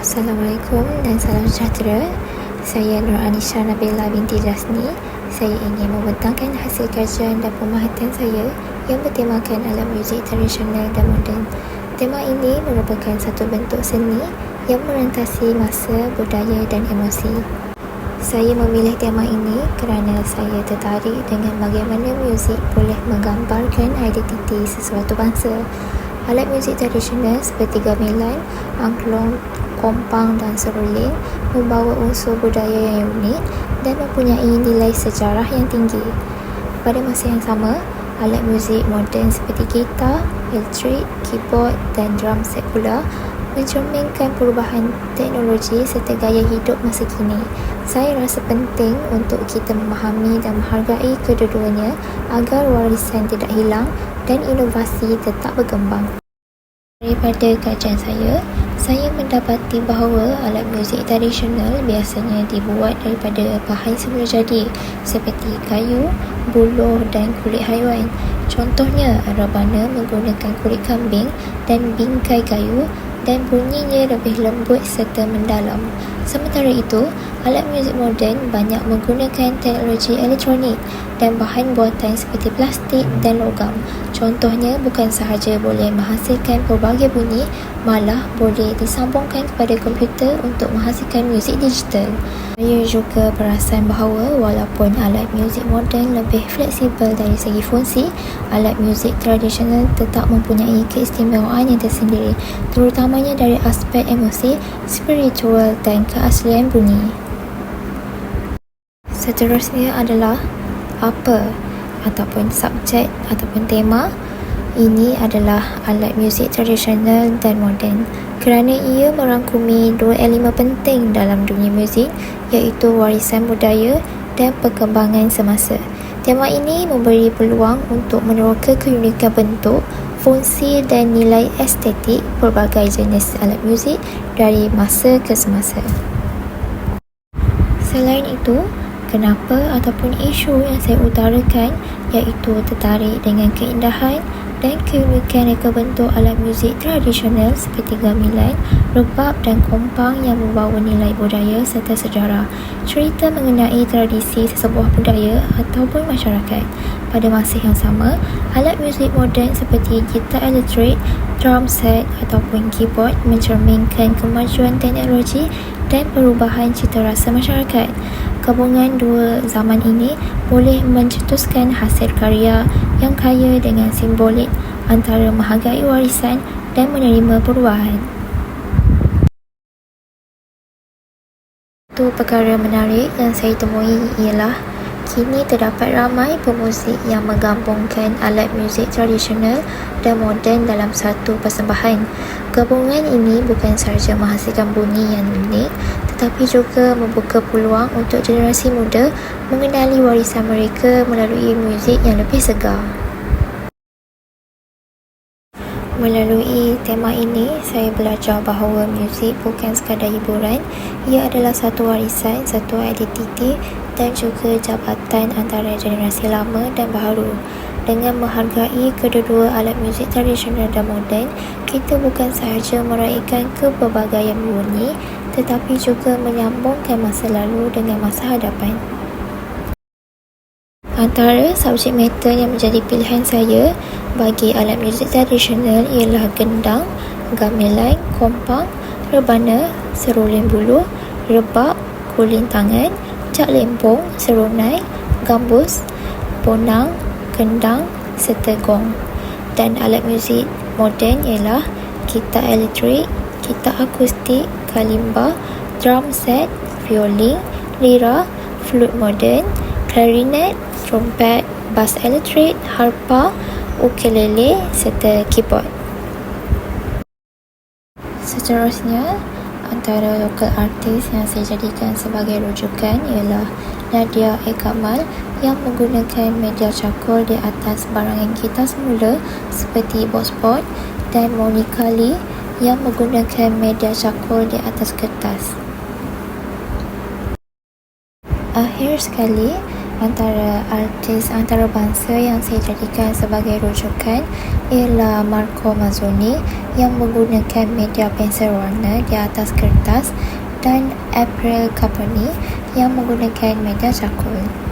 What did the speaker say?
Assalamualaikum dan salam sejahtera. Saya Nur Anisha Nabila binti Jasni. Saya ingin membentangkan hasil kajian dan pemerhatian saya yang bertemakan alat muzik tradisional dan moden. Tema ini merupakan satu bentuk seni yang merentasi masa, budaya dan emosi. Saya memilih tema ini kerana saya tertarik dengan bagaimana muzik boleh menggambarkan identiti sesuatu bangsa. Alat muzik tradisional seperti gamelan, angklung, kompang dan seruling membawa unsur budaya yang unik dan mempunyai nilai sejarah yang tinggi. Pada masa yang sama, alat muzik moden seperti gitar, elektrik, keyboard dan drum set pula mencerminkan perubahan teknologi serta gaya hidup masa kini. Saya rasa penting untuk kita memahami dan menghargai kedua-duanya agar warisan tidak hilang dan inovasi tetap berkembang. Daripada kajian saya, saya mendapati bahawa alat muzik tradisional biasanya dibuat daripada bahan semula jadi seperti kayu, buluh dan kulit haiwan. Contohnya, rebana menggunakan kulit kambing dan bingkai kayu dan bunyinya lebih lembut serta mendalam. Sementara itu, alat muzik moden banyak menggunakan teknologi elektronik dan bahan buatan seperti plastik dan logam. Contohnya, bukan sahaja boleh menghasilkan pelbagai bunyi, malah boleh disambungkan kepada komputer untuk menghasilkan muzik digital. Saya juga perasan bahawa walaupun alat muzik moden lebih fleksibel dari segi fungsi, alat muzik tradisional tetap mempunyai keistimewaan yang tersendiri, terutamanya dari aspek emosi, spiritual dan keaslian bunyi. Seterusnya adalah apa ataupun subjek ataupun tema ini adalah alat muzik tradisional dan moden kerana ia merangkumi dua elemen penting dalam dunia muzik iaitu warisan budaya dan perkembangan semasa. Tema ini memberi peluang untuk meneroka keunikan bentuk, fungsi dan nilai estetik pelbagai jenis alat muzik dari masa ke semasa. Selain itu, kenapa ataupun isu yang saya utarakan iaitu tertarik dengan keindahan dan keunikan reka bentuk alat muzik tradisional seperti gamelan, rebab dan kompang yang membawa nilai budaya serta sejarah. Cerita mengenai tradisi sesebuah budaya ataupun masyarakat. Pada masa yang sama, alat muzik moden seperti gitar elektrik, drum set ataupun keyboard mencerminkan kemajuan teknologi dan perubahan cita rasa masyarakat. Gabungan dua zaman ini boleh mencetuskan hasil karya yang kaya dengan simbolik antara menghargai warisan dan menerima perubahan. Satu perkara menarik yang saya temui ialah kini terdapat ramai pemuzik yang menggabungkan alat muzik tradisional dan moden dalam satu persembahan. Gabungan ini bukan sahaja menghasilkan bunyi yang unik tetapi juga membuka peluang untuk generasi muda mengenali warisan mereka melalui muzik yang lebih segar. Melalui tema ini, saya belajar bahawa muzik bukan sekadar hiburan, ia adalah satu warisan, satu identiti dan juga jabatan antara generasi lama dan baharu. Dengan menghargai kedua-dua alat muzik tradisional dan moden, kita bukan sahaja meraihkan kepelbagaian bunyi tetapi juga menyambungkan masa lalu dengan masa hadapan. Antara subjek matter yang menjadi pilihan saya bagi alat muzik tradisional ialah gendang, gamelan, kompang, rebana, seruling buluh, rebab, kulintangan, jak lempong, serunai, gambus, bonang, kendang serta gong. Dan alat muzik moden ialah gitar elektrik, gitar akustik, kalimba, drum set, violin, lira, flute moden, clarinet, trompet, bass elektrik, harpa, ukulele serta keyboard. Seterusnya, antara lokal artis yang saya jadikan sebagai rujukan ialah Nadia Ekamal yang menggunakan media cakul di atas barangan gitar semula seperti boxboard dan Monica Lee yang menggunakan media cakul di atas kertas. Akhir sekali, antara artis antarabangsa yang saya jadikan sebagai rujukan ialah Marco Mazzoni yang menggunakan media pensel warna di atas kertas dan April Caponi yang menggunakan media cakul.